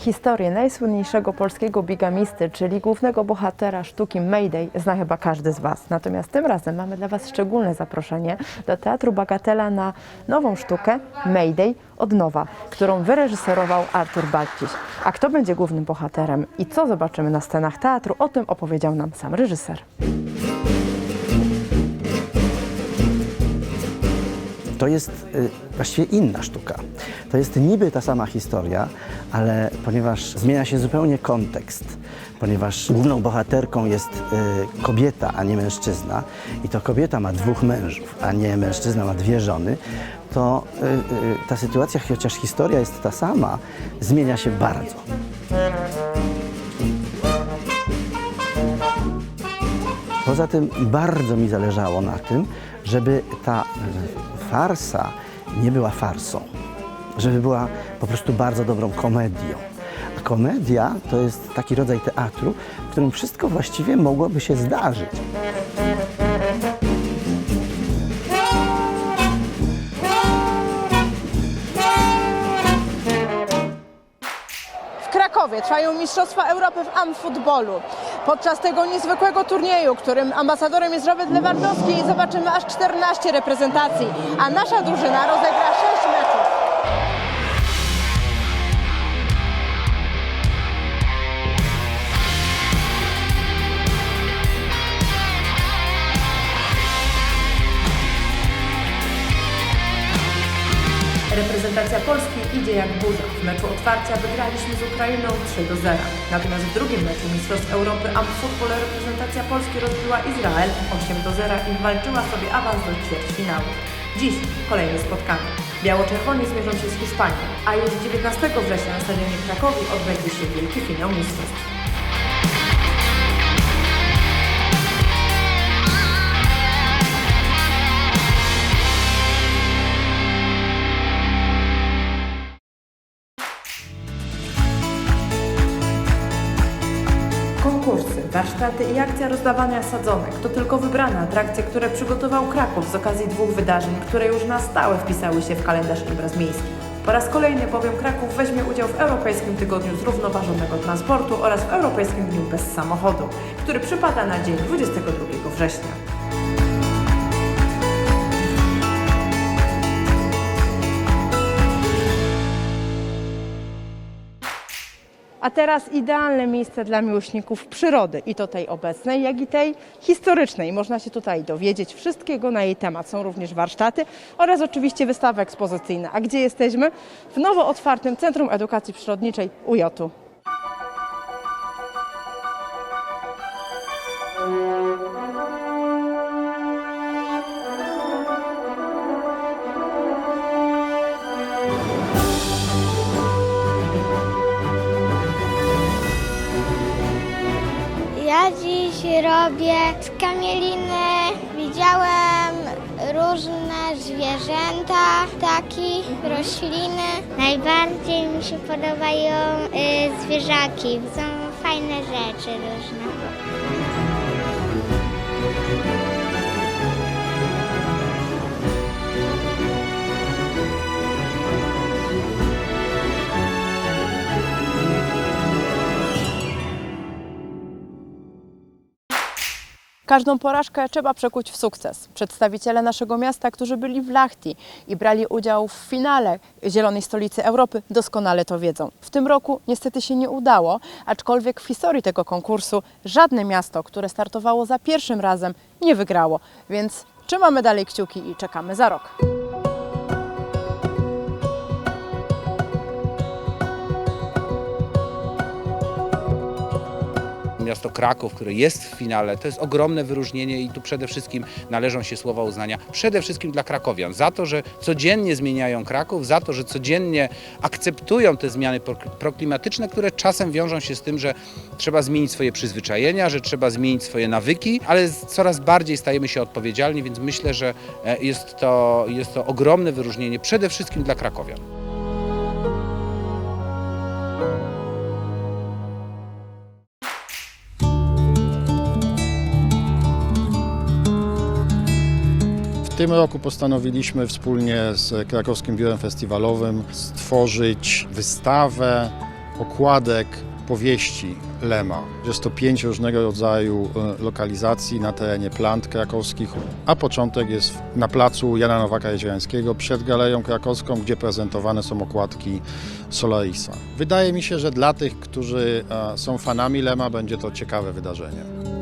Historię najsłynniejszego polskiego bigamisty, czyli głównego bohatera sztuki Mayday, zna chyba każdy z Was. Natomiast tym razem mamy dla Was szczególne zaproszenie do Teatru Bagatela na nową sztukę Mayday od nowa, którą wyreżyserował Artur Balciś. A kto będzie głównym bohaterem i co zobaczymy na scenach teatru, o tym opowiedział nam sam reżyser. To jest y, właściwie inna sztuka. To jest niby ta sama historia, ale ponieważ zmienia się zupełnie kontekst, ponieważ główną bohaterką jest y, kobieta, a nie mężczyzna, i to kobieta ma dwóch mężów, a nie mężczyzna ma dwie żony, to y, y, ta sytuacja, chociaż historia jest ta sama, zmienia się bardzo. Poza tym bardzo mi zależało na tym, żeby ta e, farsa nie była farsą, żeby była po prostu bardzo dobrą komedią. A komedia to jest taki rodzaj teatru, w którym wszystko właściwie mogłoby się zdarzyć. W Krakowie trwają Mistrzostwa Europy w amfutbolu. Podczas tego niezwykłego turnieju, którym ambasadorem jest Robert Lewandowski, zobaczymy aż 14 reprezentacji, a nasza drużyna rozegra 6 meczów. Reprezentacja Polski idzie jak burza. W meczu otwarcia wygraliśmy z Ukrainą 3 do 0. Natomiast w drugim meczu Mistrzostw Europy Amfutbol reprezentacja Polski rozbiła Izrael 8 do 0 i walczyła sobie awans do ćwierćfinału. Dziś kolejne spotkanie. Biało-czerwoni zmierzą się z Hiszpanią, a już 19 września na stadionie w Krakowie odbędzie się wielki finał mistrzostw. Konkursy, warsztaty i akcja rozdawania sadzonek to tylko wybrane atrakcje, które przygotował Kraków z okazji dwóch wydarzeń, które już na stałe wpisały się w kalendarz imprez miejskich. Po raz kolejny bowiem Kraków weźmie udział w Europejskim Tygodniu Zrównoważonego Transportu oraz w Europejskim Dniu Bez Samochodu, który przypada na dzień 22 września. A teraz idealne miejsce dla miłośników przyrody i to tej obecnej, jak i tej historycznej. Można się tutaj dowiedzieć wszystkiego na jej temat. Są również warsztaty oraz oczywiście wystawy ekspozycyjne. A gdzie jesteśmy? W nowo otwartym Centrum Edukacji Przyrodniczej UJ-u. Robię z kamieliny. Widziałem różne zwierzęta, ptaki, rośliny. Najbardziej mi się podobają y, zwierzaki. Są fajne rzeczy różne. Każdą porażkę trzeba przekuć w sukces. Przedstawiciele naszego miasta, którzy byli w Lachti i brali udział w finale Zielonej Stolicy Europy, doskonale to wiedzą. W tym roku niestety się nie udało, aczkolwiek w historii tego konkursu żadne miasto, które startowało za pierwszym razem, nie wygrało. Więc trzymamy dalej kciuki i czekamy za rok. Miasto Kraków, które jest w finale, to jest ogromne wyróżnienie i tu przede wszystkim należą się słowa uznania przede wszystkim dla krakowian za to, że codziennie zmieniają Kraków, za to, że codziennie akceptują te zmiany pro- proklimatyczne, które czasem wiążą się z tym, że trzeba zmienić swoje przyzwyczajenia, że trzeba zmienić swoje nawyki, ale coraz bardziej stajemy się odpowiedzialni, więc myślę, że e, jest to, jest to ogromne wyróżnienie przede wszystkim dla krakowian. Tym roku postanowiliśmy wspólnie z Krakowskim Biurem Festiwalowym stworzyć wystawę okładek powieści Lema. Jest to pięć różnego rodzaju e, lokalizacji na terenie plant krakowskich, a początek jest na placu Jana Nowaka Jeziorańskiego przed Galerią Krakowską, gdzie prezentowane są okładki Solarisa. Wydaje mi się, że dla tych, którzy e, są fanami Lema, będzie to ciekawe wydarzenie.